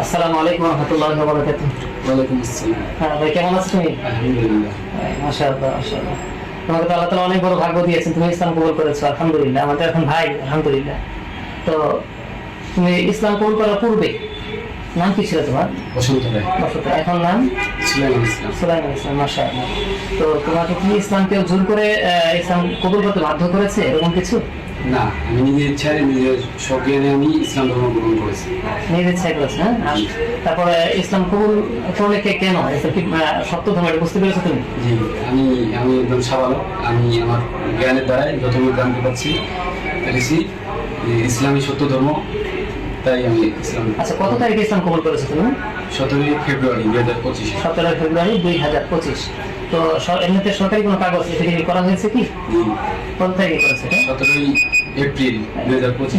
আসসালামু আলাইকুম রহমতুল্লাহ বরকাত ওয়ালাইকুম আসসালাম। হ্যাঁ ভাই কেমন আছো তুমি? আলহামদুলিল্লাহ। মাশাআল্লাহ মাশাআল্লাহ। তোমাকে তো আল্লাহ তাআলা অনেক বড় ভাগ্য দিয়েছেন তুমি ইসলাম কবুল করেছ আলহামদুলিল্লাহ। আমাদের এখন ভাই আলহামদুলিল্লাহ। তো তুমি ইসলাম কবুল করার পূর্বে নাম কি ছিল তোমার? বসন্ত রায়। বসত এখন নাম? সুলাইমান ইসলাম। সুলাইমান ইসলাম মাশাআল্লাহ। তো তোমাকে কি ইসলাম কেউ জোর করে ইসলাম কবুল করতে বাধ্য করেছে? এরকম কিছু? না আমি নিজের ইচ্ছায় নিজের সজ্ঞানে আমি ইসলাম ধর্ম গ্রহণ করেছি। নিজের ইচ্ছায় করেছে হ্যাঁ? তারপরে ইসলাম কবুল করলে কে কেন কি সত্য ধর্ম এটা বুঝতে পেরেছ তুমি? জি আমি আমি একদম সাবালক। আমি আমার জ্ঞানের দ্বারাই যতটুকু জানতে পারছি পেরেছি যে ইসলামই সত্য ধর্ম। তাই আমি ইসলাম আচ্ছা কত তারিখে ইসলাম কবুল করেছ তুমি? সতেরোই ফেব্রুয়ারি দুই হাজার পঁচিশে। সতেরোই ফেব্রুয়ারি দুই হাজার পঁচিশ। তো এমনিতে সরকারি কোনো কাগজ এটা কি করা হয়েছে কি? কত তারিখে করেছে সতেরোই এপ্রিল দুই হাজার পঁচিশ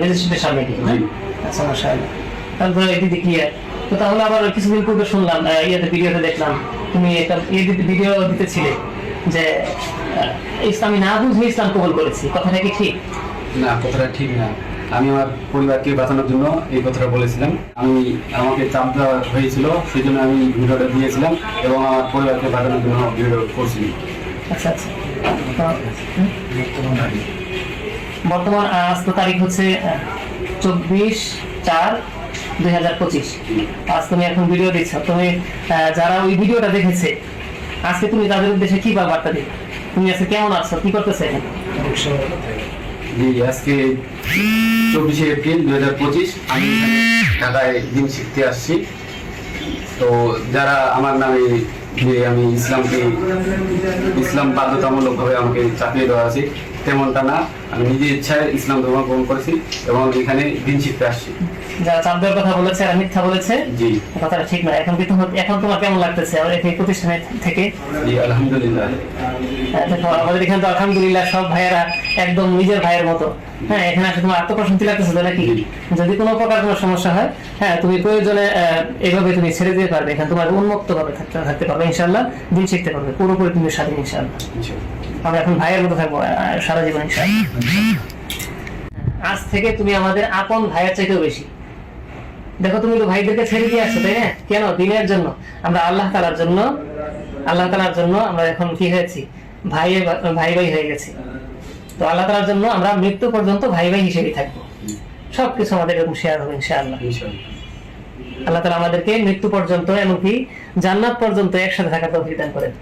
ম্যাজিস্ট্রেটের সামনে কি? আচ্ছা তারপরে এদিকে কি আর? তো তাহলে আবার কিছুদিন পূর্বে শুনলাম ইয়েতে ভিডিওতে দেখলাম তুমি একটা ভিডিও দিতেছিলে যে ইসলামী না বুঝে ইসলাম কবুল করেছি। কথাটা কি ঠিক? না কথাটা ঠিক না। আমি আমার পরিবারকে বাঁচানোর জন্য এই কথাটা বলেছিলাম। আমি, আমাকে চাপ দেওয়া হয়েছিল সেই জন্য আমি ভিডিওটা দিয়েছিলাম এবং আমার পরিবারকে বাঁচানোর জন্য ভিডিও করছিলাম। আচ্ছা আচ্ছা। বর্তমান আজ তো তারিখ হচ্ছে চব্বিশ চার দুই হাজার পঁচিশ। আজ তুমি এখন ভিডিও দিচ্ছ। তুমি যারা ওই ভিডিওটা দেখেছে, আজকে তুমি তাদের উদ্দেশ্যে কি বার্তা দিবে? তুমি আজকে কেমন আছো? কি করতেছে এখন? আজকে চব্বিশে এপ্রিল দুই হাজার পঁচিশ, আমি ঢাকায় দিন শিখতে আসছি। তো যারা আমার নামে যে আমি ইসলামকে ইসলাম বাধ্যতামূলকভাবে আমাকে চাপিয়ে দেওয়া আছে তেমনটা না। আমি নিজের ইচ্ছায় ইসলাম ধর্ম গ্রহণ করেছি এবং এখানে দিন শিখতে আসছি। যারা চাপ দেওয়ার কথা বলেছে আর মিথ্যা বলেছে জি। কথাটা ঠিক না। এখন কিন্তু এখন তোমার কেমন লাগতেছে? আর এই প্রতিষ্ঠানে থেকে? জি আলহামদুলিল্লাহ। হ্যাঁ, আমাদের এখানে তো আলহামদুলিল্লাহ সব ভাইয়েরা একদম নিজের ভাইয়ের মতো। হ্যাঁ এখানে আসলে তোমার আত্মপ্রশান্তি লাগতেছে তো নাকি? জি। যদি কোনো প্রকার কোনো সমস্যা হয় হ্যাঁ তুমি প্রয়োজনে এভাবে তুমি ছেড়ে দিতে পারবে। এখানে তোমার উন্মুক্ত ভাবে থাকতে থাকতে পারবে ইনশাল্লাহ দিন শিখতে পারবে পুরোপুরি তুমি স্বাধীন ইনশাল্লাহ আমরা এখন ভাইয়ের মতো থাকব সারা জীবন ইনশাল্লাহ আজ থেকে তুমি আমাদের আপন ভাইয়ের চাইতেও বেশি। দেখো তুমি তো ভাইদেরকে ছেড়ে দিয়ে আসছো তাই না? কেন? দিনের জন্য। আমরা আল্লাহ তালার জন্য আল্লাহ তালার জন্য আমরা এখন কি হয়েছি? ভাই ভাই ভাই হয়ে গেছি। তো আল্লাহ তালার জন্য আমরা মৃত্যু পর্যন্ত ভাই ভাই হিসেবে থাকব সবকিছু আমাদের এরকম শেয়ার হবে ইনশাআল্লাহ। আল্লাহ তালা আমাদেরকে মৃত্যু পর্যন্ত এমনকি জান্নাত পর্যন্ত একসাথে থাকার তৌফিক দান করেন।